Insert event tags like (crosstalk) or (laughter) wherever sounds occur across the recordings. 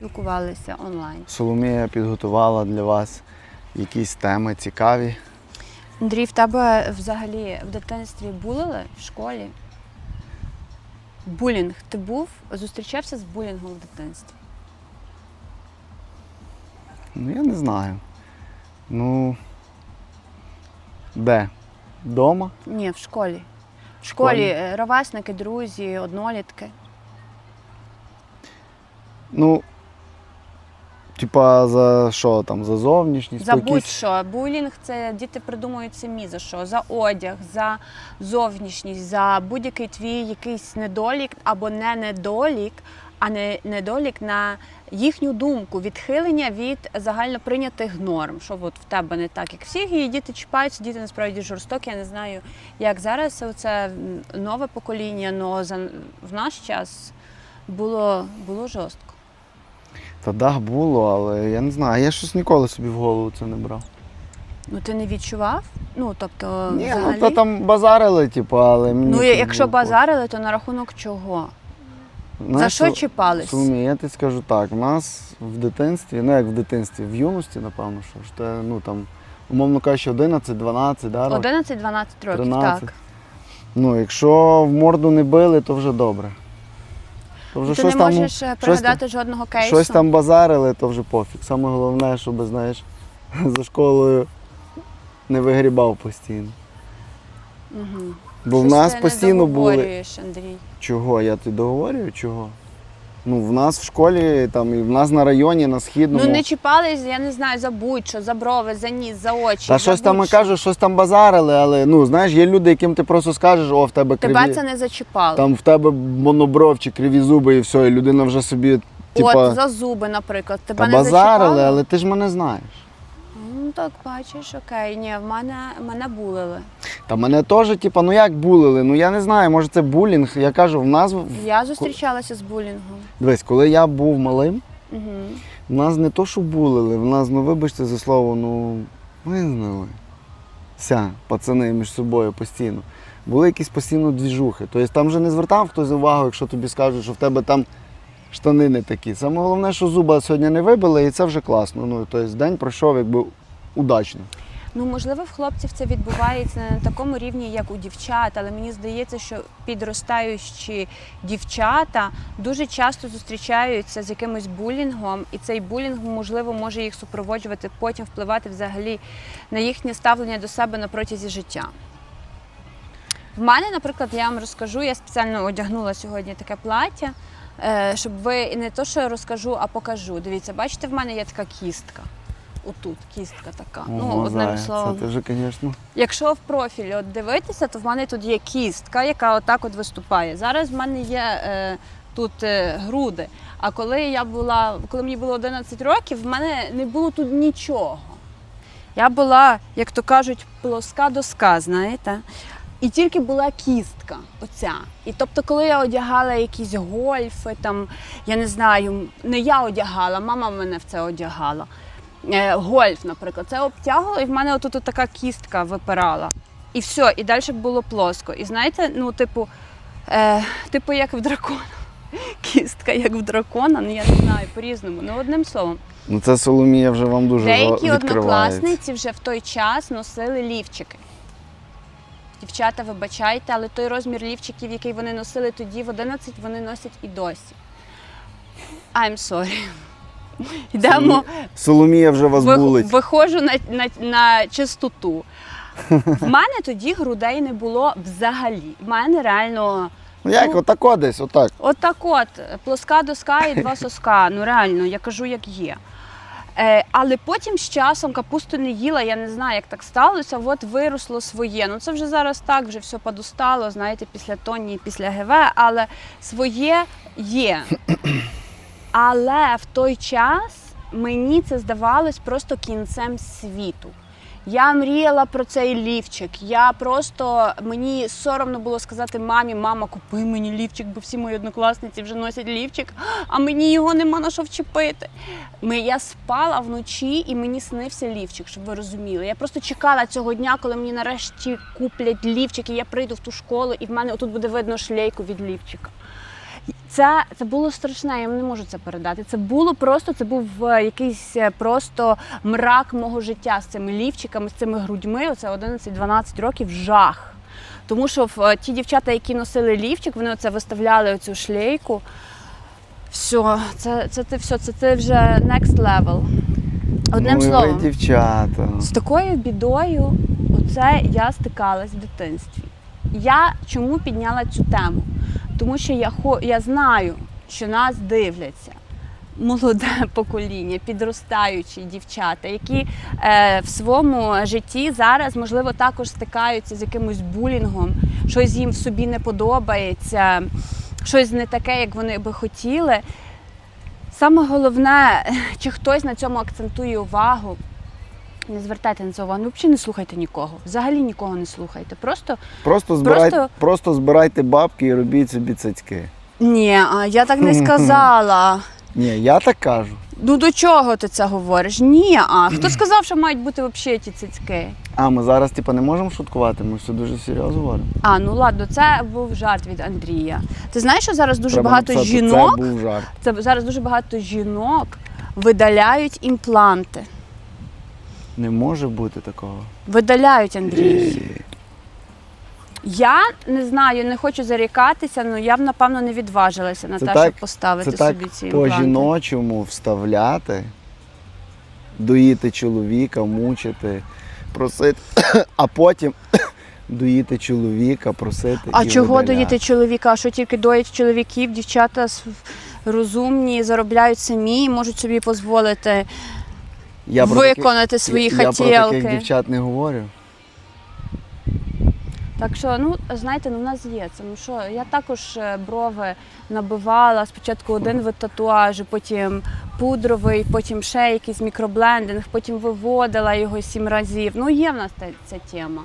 спілкувалися онлайн. Соломія підготувала для вас якісь теми цікаві. Андрій, в тебе взагалі в дитинстві булили в школі? Булінг. Ти був? Зустрічався з булінгом в дитинстві? Ну, я не знаю. Ну. Де? Дома? Ні, в школі. В школі? школі е, ровесники, друзі, однолітки. Ну. Типа за що там? За зовнішність? За будь-що. Булінг це діти придумують самі за що? За одяг, за зовнішність, за будь-який твій якийсь недолік або не недолік, а не недолік на їхню думку, відхилення від загально прийнятих норм. Що от в тебе не так, як всіх, і діти чіпаються, діти насправді жорстокі. Я не знаю, як зараз це нове покоління, але в наш час було, було жорстко. Та да, було, але я не знаю. Я щось ніколи собі в голову це не брав. Ну ти не відчував? Ну тобто, Ні, взагалі... ну, та там базарили, типу, але мені. Ну, це якщо було базарили, то на рахунок чого? Знаєш, За що чіпались? Соломія, я тобі скажу так, у нас в дитинстві, ну як в дитинстві, в юності, напевно, що ж те, ну там, умовно кажучи, 11-12, да, років. 11-12 років, 13. так. Ну, якщо в морду не били, то вже добре. То вже Ти щось не там, можеш е, пригадати жодного кейсу. щось там базарили, то вже пофіг. Саме головне, щоб, знаєш, (laughs) за школою не вигрібав постійно. Угу. Бо в нас постійно були. Андрій. Чого? Я тобі договорюю, чого? Ну, в нас в школі, там, і в нас на районі, на східному. Ну не чіпались, я не знаю, за будь-що, за брови, за ніс, за очі. Та за щось там будь-що. кажуть, щось там базарили, але ну знаєш, є люди, яким ти просто скажеш, о, в тебе криві, Тебе це не зачіпало. там в тебе монобров чи криві зуби, і все, і людина вже собі, типа, От за зуби, наприклад, тебе та не базарили, зачіпало? але ти ж мене знаєш. Ну так бачиш, окей. Ні, в мене мене булили. Та мене теж, типа, ну як булили? Ну я не знаю, може це булінг. Я кажу, в нас Я зустрічалася з булінгом. дивись, коли я був малим, Угу. в нас не то, що булили, в нас, ну вибачте за слово, ну визнали. Ся, пацани між собою постійно. Були якісь постійно двіжухи. Тобто там вже не звертав хтось увагу, якщо тобі скажуть, що в тебе там штани не такі. Саме головне, що зуба сьогодні не вибили, і це вже класно. Ну, тобто день пройшов якби удачно. Ну, можливо, в хлопців це відбувається не на такому рівні, як у дівчат, але мені здається, що підростаючі дівчата дуже часто зустрічаються з якимось булінгом, і цей булінг, можливо, може їх супроводжувати, потім впливати взагалі на їхнє ставлення до себе на протязі життя. В мене, наприклад, я вам розкажу, я спеціально одягнула сьогодні таке плаття, е, щоб ви не то, що розкажу, а покажу. Дивіться, бачите, в мене є така кістка. Отут кістка така. ну, одним словом. Це вже, звісно. Якщо в профілі от дивитися, то в мене тут є кістка, яка отак от виступає. Зараз в мене є е, тут е, груди. А коли я була, коли мені було 11 років, в мене не було тут нічого. Я була, як то кажуть, плоска доска, знаєте. І тільки була кістка, оця. І тобто, коли я одягала якісь гольфи, там, я не знаю, не я одягала, мама мене в це одягала. Е, гольф, наприклад, це обтягувало, і в мене отут така кістка випирала. І все, і далі було плоско. І знаєте, ну, типу, е, типу, як в дракона. (laughs) Кістка, як в дракона, ну я не знаю, по-різному. Ну, одним словом. Ну це Соломія вже вам дуже Деякі відкривається. однокласниці вже в той час носили лівчики. Дівчата, вибачайте, але той розмір лівчиків, який вони носили тоді в 11, вони носять і досі. I'm sorry. (laughs) Йдемо, Соломія вже вас булить. виходжу на, на, на чистоту. В (laughs) мене тоді грудей не було взагалі. В мене реально Ну як, ну, отако десь, отак. Отак от, плоска доска і два (laughs) соска. Ну реально, я кажу, як є. Е, але потім з часом капусту не їла, я не знаю, як так сталося. От виросло своє. Ну це вже зараз так, вже все подустало, знаєте, після Тоні, після ГВ, але своє є. (clears throat) Але в той час мені це здавалось просто кінцем світу. Я мріяла про цей лівчик. Я просто мені соромно було сказати мамі, мама, купи мені лівчик, бо всі мої однокласниці вже носять лівчик, а мені його нема на що вчепити. Ми, я спала вночі і мені снився лівчик, щоб ви розуміли. Я просто чекала цього дня, коли мені нарешті куплять лівчик, і я прийду в ту школу, і в мене отут буде видно шлейку від лівчика. Це, це було страшне, я не можу це передати. Це було просто, це був е, якийсь е, просто мрак мого життя з цими лівчиками, з цими грудьми. Оце 11-12 років жах. Тому що в, е, ті дівчата, які носили лівчик, вони оце виставляли оцю шлейку. Все, це, це, це все, це, це вже next level. Одним ну, словом. ви дівчата. З такою бідою оце я стикалась в дитинстві. Я чому підняла цю тему? Тому що я, я знаю, що нас дивляться молоде (laughs) покоління, підростаючі дівчата, які е, в своєму житті зараз, можливо, також стикаються з якимось булінгом, щось їм в собі не подобається, щось не таке, як вони би хотіли. Саме головне, (laughs) чи хтось на цьому акцентує увагу. Не звертайте на це увагу, ну, взагалі не слухайте нікого. Взагалі нікого не слухайте. Просто Просто збирайте, Просто- просто збирайте бабки і робіть собі цицьки. ні, а я так не сказала. (laughs) Ні, я так кажу. Ну до чого ти це говориш? Ні, а хто сказав, що мають бути взагалі ті цицьки? А ми зараз типа не можемо шуткувати, ми все дуже серйозно говоримо. А, ну ладно, це був жарт від Андрія. Ти знаєш, що зараз дуже Треба багато написати, жінок, Це був жарт. це зараз дуже багато жінок видаляють імпланти. Не може бути такого. Видаляють Андрій. Я не знаю, не хочу зарікатися, але я б напевно не відважилася на Це те, так- щоб поставити Це так собі ці імпланти. по-жіночому вставляти, доїти чоловіка, мучити, просити, а потім (coughs) доїти чоловіка, просити. А і чого видаляти. доїти чоловіка? А що тільки доїть чоловіків, дівчата розумні, заробляють самі, і можуть собі дозволити Я про таки- виконати свої я, я про хотілки. таких дівчат не говорю. Так що, ну знаєте, ну в нас є це. Ну що, я також е, брови набивала. Спочатку один вид татуажу, потім пудровий, потім ще якийсь мікроблендинг, потім виводила його сім разів. Ну, є в нас та- ця тема.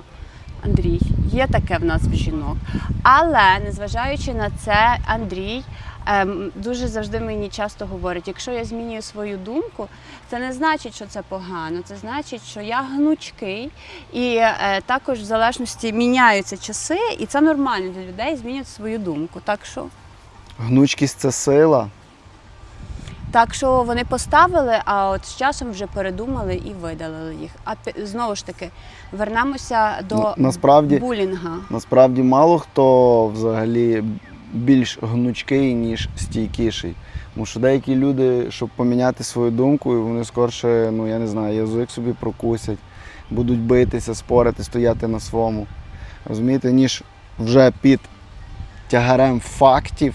Андрій, є таке в нас в жінок. Але незважаючи на це, Андрій дуже завжди мені часто говорить: якщо я змінюю свою думку, це не значить, що це погано. Це значить, що я гнучкий, і е, також в залежності міняються часи, і це нормально для людей змінювати свою думку. Так що, Гнучкість це сила. так що вони поставили, а от з часом вже передумали і видалили їх. А знову ж таки, вернемося до На- насправді- булінга. Насправді мало хто взагалі більш гнучкий, ніж стійкіший. Тому що деякі люди, щоб поміняти свою думку, вони скорше, ну я не знаю, язик собі прокусять, будуть битися, спорити, стояти на своєму. Розумієте, ніж вже під тягарем фактів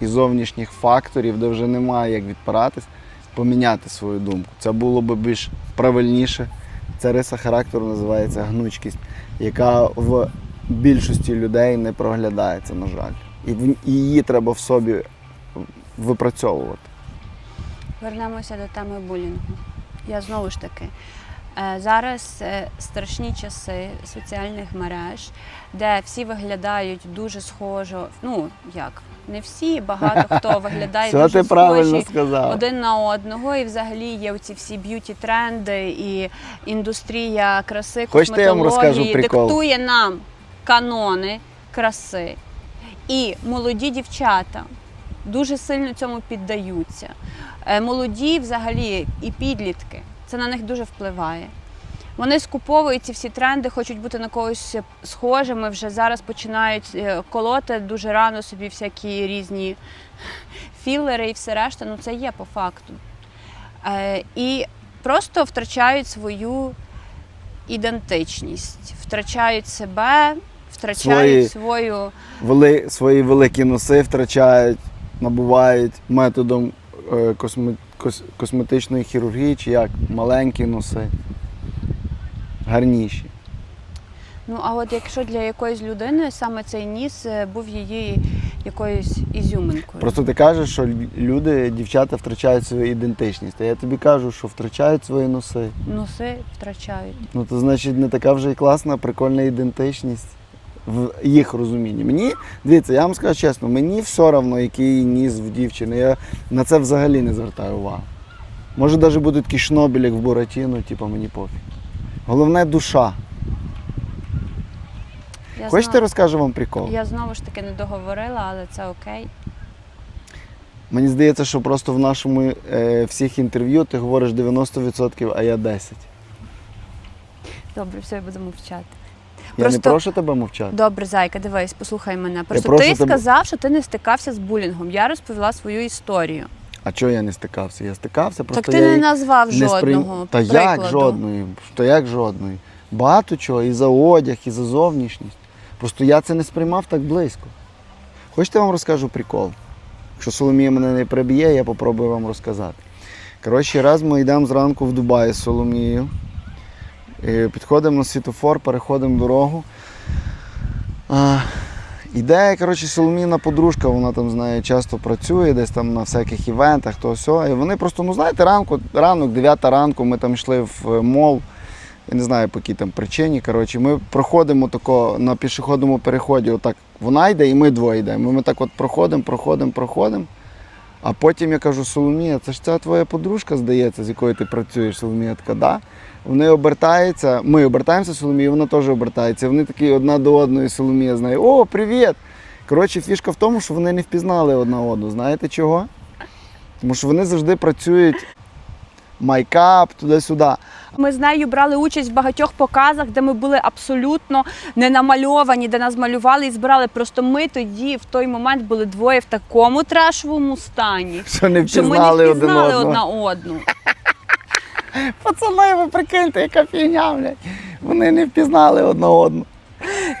і зовнішніх факторів, де вже немає як відпиратись, поміняти свою думку. Це було б більш правильніше. Ця риса характеру називається гнучкість, яка в більшості людей не проглядається, на жаль. І її треба в собі випрацьовувати. Вернемося до теми булінгу. Я знову ж таки. е, Зараз е, страшні часи соціальних мереж, де всі виглядають дуже схожо. Ну як не всі, багато хто (laughs) виглядає Все дуже ти схожі сказав. один на одного, і взагалі є оці всі б'юті тренди і індустрія краси, Хочете, я вам розкажу косметології прикол? диктує нам канони краси. І молоді дівчата дуже сильно цьому піддаються. Е, Молоді взагалі і підлітки. Це на них дуже впливає. Вони скуповують ці всі тренди, хочуть бути на когось схожими. Вже зараз починають е, колоти дуже рано собі всякі різні філери і все решта. Ну це є по факту. Е, І просто втрачають свою ідентичність, втрачають себе, втрачають свою. Вели, свої великі носи втрачають, набувають методом е, косме, кос, косметичної хірургії, чи як маленькі носи, гарніші. Ну а от якщо для якоїсь людини саме цей ніс е, був її якоюсь ізюминкою. Просто ти кажеш, що люди, дівчата втрачають свою ідентичність. А я тобі кажу, що втрачають свої носи. Носи втрачають. Ну то значить не така вже й класна, прикольна ідентичність в їх розумінні. Мені, дивіться, я вам скажу чесно, мені все одно, який ніс в дівчини. Я на це взагалі не звертаю увагу. Може навіть буде такий шнобель, як в Буратіно, типу мені пофіг. Головне душа. Я Хочете знов- розкажу вам прикол? Я знову ж таки не договорила, але це окей. Мені здається, що просто в нашому е, всіх інтерв'ю ти говориш 90%, а я 10%. Добре, все, я буду мовчати. Я Просто- не прошу тебе мовчати. Добре, зайка, дивись, послухай мене. Просто ти тебе- сказав, що ти не стикався з булінгом. Я розповіла свою історію. А чого я не стикався? Я стикався, просто так ти я не назвав не жодного. Та прикладу. як жодної? Та як жодної? Багато чого, і за одяг, і за зовнішність. Просто я це не сприймав так близько. Хочете я вам розкажу прикол? Якщо Соломія мене не приб'є, я попробую вам розказати. Коротше, раз ми йдемо зранку в Дубаї з Соломією. Підходимо на світофор, переходимо дорогу. Іде, коротше, Соломіна подружка, вона там з часто працює, десь там на всяких івентах, то все. І вони просто, ну знаєте, ранку, ранок, 9 ранку, ми там йшли в е, мол. Я не знаю по якій там причині. Коротше, ми проходимо тако на пішохідному переході. Отак вона йде і ми двоє йдемо. Ми так от проходимо, проходимо, проходимо. А потім я кажу, Соломія, це ж ця твоя подружка, здається, з якою ти працюєш. Соломія така, да. Вони обертаються, ми обертаємося Соломія, вона теж обертається. Вони такі одна до одної, Соломія знає, о, привіт! Коротше, фішка в тому, що вони не впізнали одна одну. Знаєте чого? Тому що вони завжди працюють майкап, туди-сюди. Ми з нею брали участь в багатьох показах, де ми були абсолютно не намальовані, де нас малювали і збирали. Просто ми тоді, в той момент, були двоє в такому трешовому стані, (laughs) Що не що ми не впізнали один впізнали одна одну. (laughs) Пацани, ви прикиньте, яка фігня, блядь. Вони не впізнали одна одну.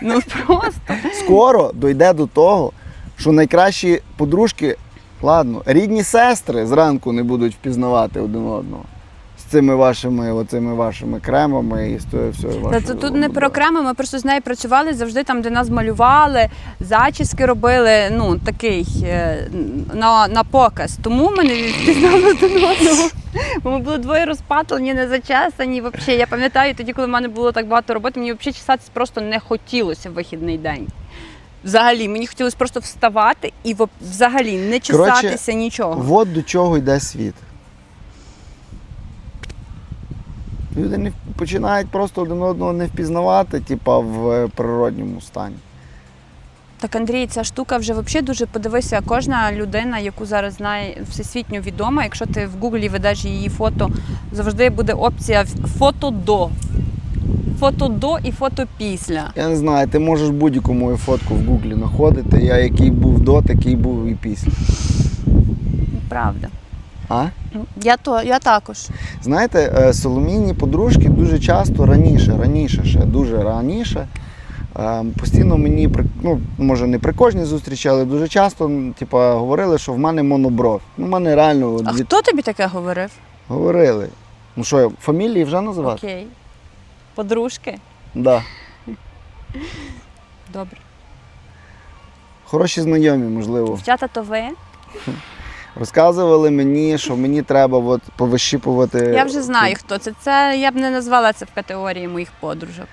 Ну просто. Скоро дойде до того, що найкращі подружки, ладно, рідні сестри зранку не будуть впізнавати один одного. З цими вашими, оцими вашими кремами і з тою всього Та вашою. це тут не про окремо, ми просто з нею працювали завжди там, де нас малювали, зачіски робили. Ну такий е, на, на показ. Тому ми не впізнали один одного. Бо ми були двоє розпатлені, не зачесані. Взагалі, я пам'ятаю, тоді, коли в мене було так багато роботи, мені взагалі чесатися просто не хотілося в вихідний день. Взагалі, мені хотілося просто вставати і взагалі не чесатися Коротше, нічого. От до чого йде світ. Люди не починають просто один одного не впізнавати, типа в е, природньому стані. Так, Андрій, ця штука вже взагалі дуже подивися. Кожна людина, яку зараз знає всесвітньо відома, якщо ти в Гуглі ведеш її фото, завжди буде опція фото до. Фото до і фото після. Я не знаю, ти можеш будь-яку мою фотку в Гуглі знаходити. Я який був до, такий був і після. Правда. А? Я то я також. Знаєте, е, соломійні подружки дуже часто раніше, раніше ще дуже раніше. е, Постійно мені ну, може не при кожній зустрічі, але дуже часто м, типа, говорили, що в мене монобров. Ну, в мене реально А від... хто тобі таке говорив? говорили. Ну що, фамілії вже називати? Окей. Подружки? Да. Добре. Хороші знайомі, можливо. Дівчата, то ви? Розказували мені, що мені треба от, повищіпувати. Я вже знаю, хто це. Це я б не назвала це в категорії моїх подружок.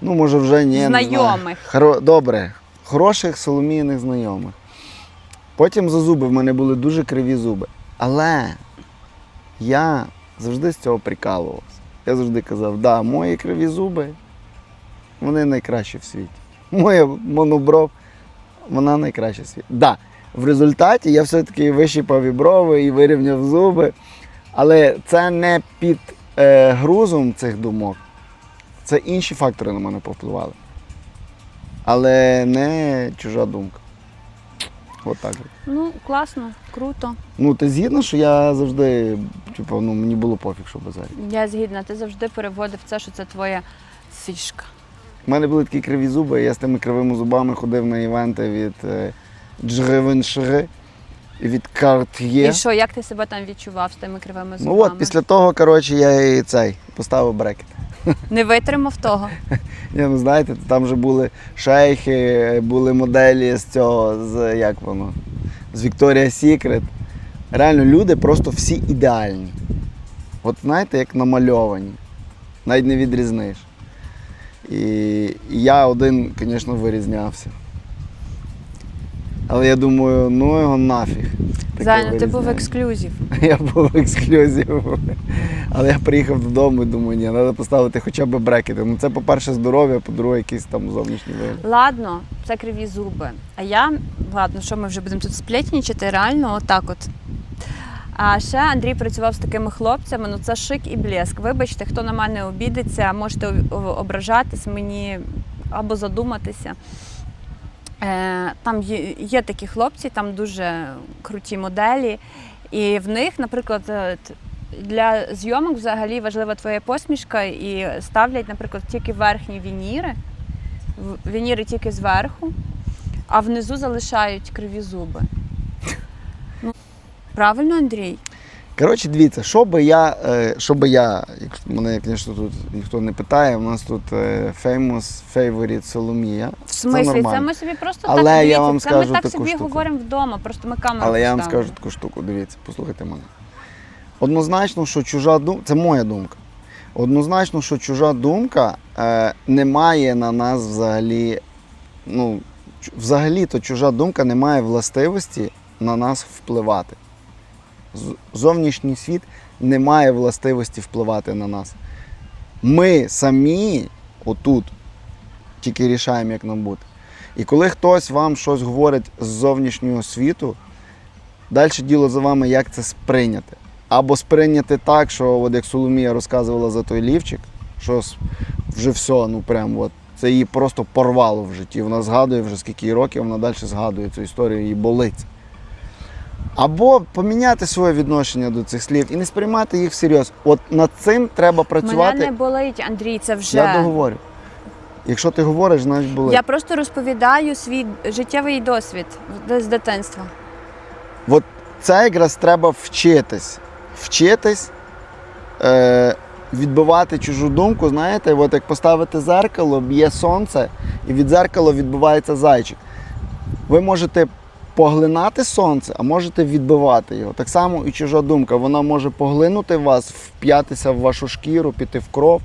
Ну, може, вже ні. Знайомих. Хоро... Добре, хороших соломійних знайомих. Потім за зуби в мене були дуже криві зуби. Але я завжди з цього прикалувався. Я завжди казав, да, мої криві зуби, вони найкращі в світі. Моя монобров, вона найкраща в світі. Да, в результаті я все-таки вищипав і брови і вирівняв зуби. Але це не під е, грузом цих думок. Це інші фактори на мене повпливали. Але не чужа думка. От так. Ну, класно, круто. Ну, ти згідна, що я завжди, типу, ну, мені було пофіг, що базарі. Я згідна, ти завжди переводив це, що це твоя фішка. У мене були такі криві зуби, я з тими кривими зубами ходив на івенти від е, і від Cartier. І що, як ти себе там відчував з тими кривими зубами? Ну от, після того, коротше, я і цей поставив брекет. Не витримав того. (laughs) Я ну знаєте, там вже були шейхи, були моделі з цього, з як воно, з Victoria's Secret. Реально люди просто всі ідеальні. От знаєте, як намальовані. Навіть не відрізниш. І, і я один, звісно, вирізнявся. Але я думаю, ну його нафіг. Таке Зайно, ти був вирізняння. ексклюзив. (laughs) Я був ексклюзив. Але я приїхав додому і думаю, ні, треба поставити хоча б брекети. Ну це, по-перше, здоров'я, по-друге, якийсь там зовнішній вигляд. Ладно, це криві зуби. А я, ладно, що ми вже будемо тут сплетнічати, реально отак от. А ще Андрій працював з такими хлопцями, ну це шик і блеск. Вибачте, хто на мене обідеться, можете ображатись мені або задуматися. Е, Там є, такі хлопці, там дуже круті моделі. І в них, наприклад, е, для зйомок взагалі важлива твоя посмішка і ставлять, наприклад, тільки верхні вініри, вініри тільки зверху, а внизу залишають криві зуби. Ну, правильно, Андрій? Коротше, дивіться, що би я, е, що би я, якщо мене, звісно, тут ніхто не питає, у нас тут е, famous favorite Соломія. В смислі, це, нормально. ми собі просто Але так я вам це скажу ми так собі штуку. говоримо вдома, просто ми камеру Але я вам скажу таку штуку, дивіться, послухайте мене. Однозначно, що чужа думка, це моя думка. Однозначно, що чужа думка е, не має на нас взагалі, ну, взагалі-то чужа думка не має властивості на нас впливати. Зовнішній світ не має властивості впливати на нас. Ми самі отут тільки рішаємо, як нам бути. І коли хтось вам щось говорить з зовнішнього світу, далі діло за вами, як це сприйняти. Або сприйняти так, що от як Соломія розказувала за той лівчик, що вже все, ну прям от, це її просто порвало в житті. Вона згадує вже скільки років, вона далі згадує цю історію, їй болить. Або поміняти своє відношення до цих слів і не сприймати їх всерйоз. От над цим треба працювати. Мене не болить, Андрій, це вже. Я договорю. Якщо ти говориш, значить болить. Я просто розповідаю свій життєвий досвід з дитинства. От це якраз треба вчитись. Вчитись, е, відбивати чужу думку. Знаєте, от як поставити зеркало, б'є сонце, і від зеркала відбивається зайчик. Ви можете поглинати сонце, а можете відбивати його. Так само і чужа думка. Вона може поглинути вас, вп'ятися в вашу шкіру, піти в кров,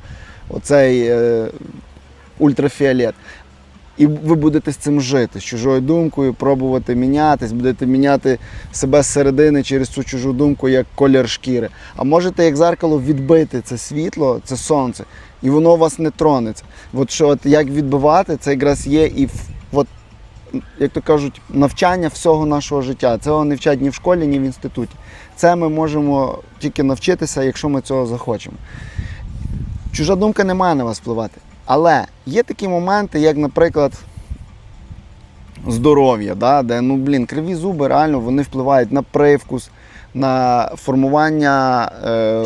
оцей е, ультрафіолет. І ви будете з цим жити, з чужою думкою, пробувати мінятись, будете міняти себе зсередини через цю чужу думку, як колір шкіри. А можете, як зеркало, відбити це світло, це сонце, і воно вас не тронеться. От що от як відбивати, це якраз є і от, як то кажуть, навчання всього нашого життя. Цього не вчать ні в школі, ні в інституті. Це ми можемо тільки навчитися, якщо ми цього захочемо. Чужа думка не має на вас впливати. Але є такі моменти, як, наприклад, здоров'я, да, де ну, блін, криві зуби реально вони впливають на привкус, на формування е,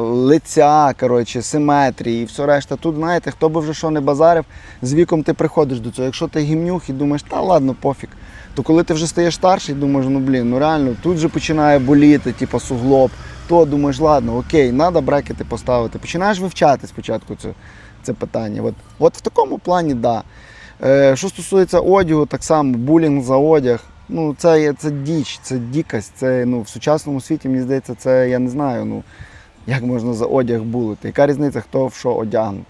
лиця, коротше, симетрії і все решта. Тут, знаєте, хто би вже що не базарив, з віком ти приходиш до цього. Якщо ти гімнюх і думаєш, та ладно, пофіг. То коли ти вже стаєш старший, думаєш, ну блін, ну реально, тут же починає боліти, типу суглоб, то думаєш, ладно, окей, треба брекети поставити. Починаєш вивчати спочатку це, це питання. От, от в такому плані. Да. Е, що стосується одягу, так само булінг за одяг. Ну, це, це діч, це дікость. Це ну, в сучасному світі, мені здається, це я не знаю, ну, як можна за одяг булити. Яка різниця, хто в що одягнути.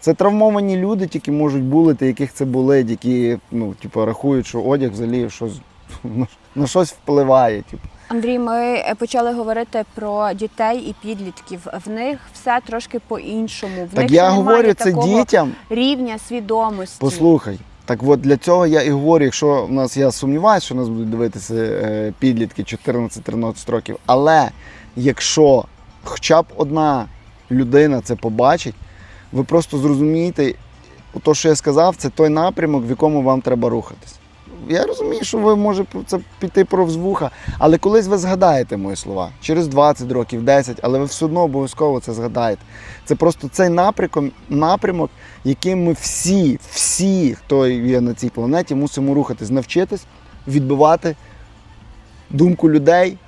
Це травмовані люди, тільки можуть булити, яких це болить, які ну, типу, рахують, що одяг взагалі щось, (laughs) на щось впливає. Типу. Андрій, ми е, почали говорити про дітей і підлітків. В них все трошки по-іншому. В Так них я говорю, це дітям. рівня свідомості. Послухай, так от для цього я і говорю, якщо в нас я сумніваюся, що нас будуть дивитися е, підлітки 14-13 років, але якщо хоча б одна людина це побачить, ви просто зрозумієте, то, що я сказав, це той напрямок, в якому вам треба рухатись. Я розумію, що ви може це піти повз вуха, але колись ви згадаєте мої слова. Через 20 років, 10, але ви все одно обов'язково це згадаєте. Це просто цей напрямок, напрямок, яким ми всі, всі, хто є на цій планеті, мусимо рухатись, навчитись відбивати думку людей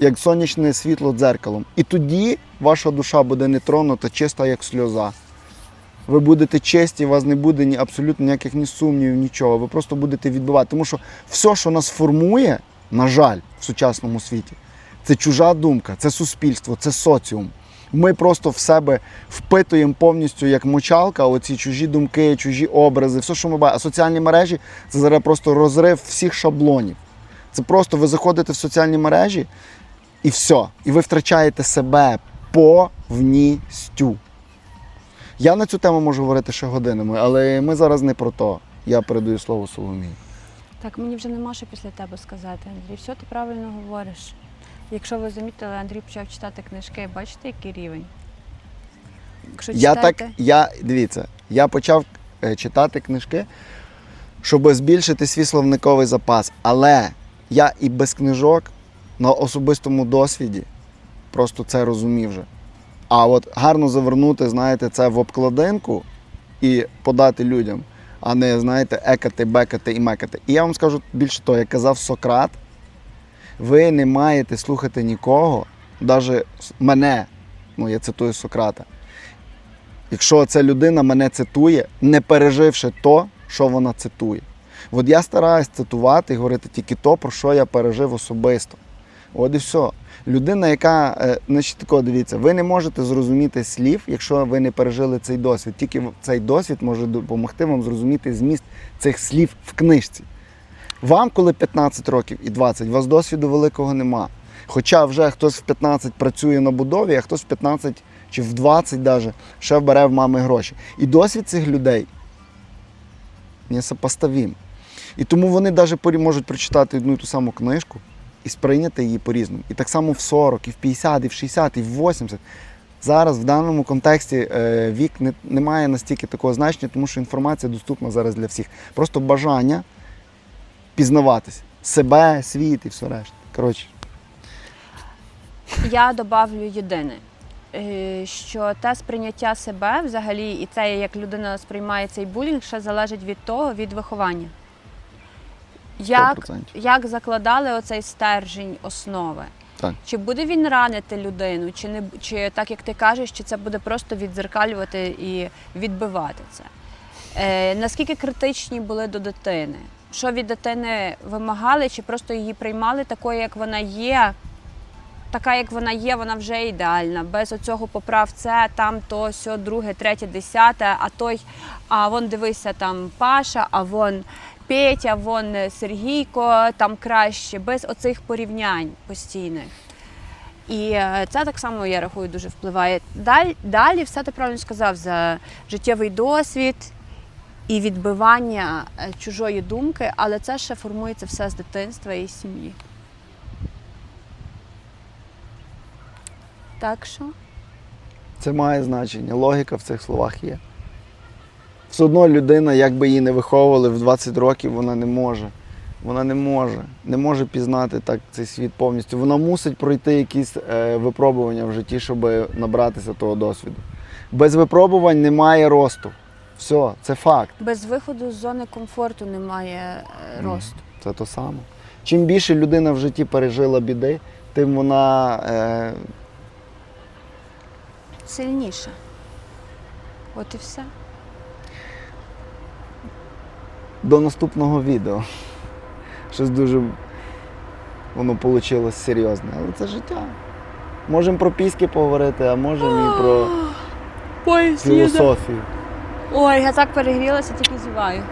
як сонячне світло дзеркалом. І тоді ваша душа буде не тронута, чиста, як сльоза. Ви будете честі, у вас не буде ні абсолютно ніяких ні сумнівів, нічого. Ви просто будете відбивати. Тому що все, що нас формує, на жаль, в сучасному світі, це чужа думка, це суспільство, це соціум. Ми просто в себе впитуємо повністю як мочалка, оці чужі думки, чужі образи, все, що ми бачимо. А соціальні мережі це зараз просто розрив всіх шаблонів. Це просто ви заходите в соціальні мережі і все. І ви втрачаєте себе Повністю. Я на цю тему можу говорити ще годинами, але ми зараз не про то. Я передаю слово Соломії. Так, мені вже нема що після тебе сказати, Андрій. Все ти правильно говориш. Якщо ви замітили, Андрій почав читати книжки, бачите, який рівень? Якщо Я так, я, дивіться, я почав е, читати книжки, щоб збільшити свій словниковий запас. Але я і без книжок на особистому досвіді просто це розумів вже. А от гарно завернути, знаєте, це в обкладинку і подати людям, а не, знаєте, екати, бекати і мекати. І я вам скажу більше того, як казав Сократ, ви не маєте слухати нікого, навіть мене, ну я цитую Сократа. Якщо ця людина мене цитує, не переживши то, що вона цитує. От я стараюсь цитувати і говорити тільки то, про що я пережив особисто. От і все. Людина, яка, е, значить, тако, дивіться, ви не можете зрозуміти слів, якщо ви не пережили цей досвід. Тільки цей досвід може допомогти вам зрозуміти зміст цих слів в книжці. Вам, коли 15 років і 20, у вас досвіду великого нема. Хоча вже хтось в 15 працює на будові, а хтось в 15 чи в 20 даже ще бере в мами гроші. І досвід цих людей несопоставим. І тому вони навіть можуть прочитати одну і ту саму книжку і сприйняти її по-різному. І так само в 40, і в 50, і в 60, і в 80. Зараз в даному контексті е, вік не, не має настільки такого значення, тому що інформація доступна зараз для всіх. Просто бажання пізнаватися себе, світ і все решта. Коротше, Я добавлю єдине, е, що те сприйняття себе взагалі, і те, як людина сприймає цей булінг, ще залежить від того, від виховання. Як, 100%. як закладали оцей стержень основи? Так. Чи буде він ранити людину, чи не чи так як ти кажеш, чи це буде просто відзеркалювати і відбивати це? Е, наскільки критичні були до дитини? Що від дитини вимагали, чи просто її приймали такою, як вона є? Така, як вона є, вона вже ідеальна. Без оцього поправ це, там, то, сьо, друге, третє, десяте, а той, а вон дивися, там Паша, а вон Петя, вон Сергійко, там краще, без оцих порівнянь постійних. І е, це так само, я рахую, дуже впливає. Далі, далі все ти правильно сказав за життєвий досвід і відбивання е, чужої думки, але це ще формується все з дитинства і сім'ї. Так що Це має значення. Логіка в цих словах є. Все одно людина, як би її не виховували в 20 років, вона не може. Вона не може. Не може пізнати так цей світ повністю. Вона мусить пройти якісь е, випробування в житті, щоб набратися того досвіду. Без випробувань немає росту. Все, це факт. без виходу з зони комфорту немає е, росту. Це то саме. Чим більше людина в житті пережила біди, тим вона е, Сильніше. От і все. До наступного відео. Щось дуже воно вийшло серйозне, але це життя. Можемо про піски поговорити, а можемо і про філософію. Ой, я так перегрілася, тільки зіваю.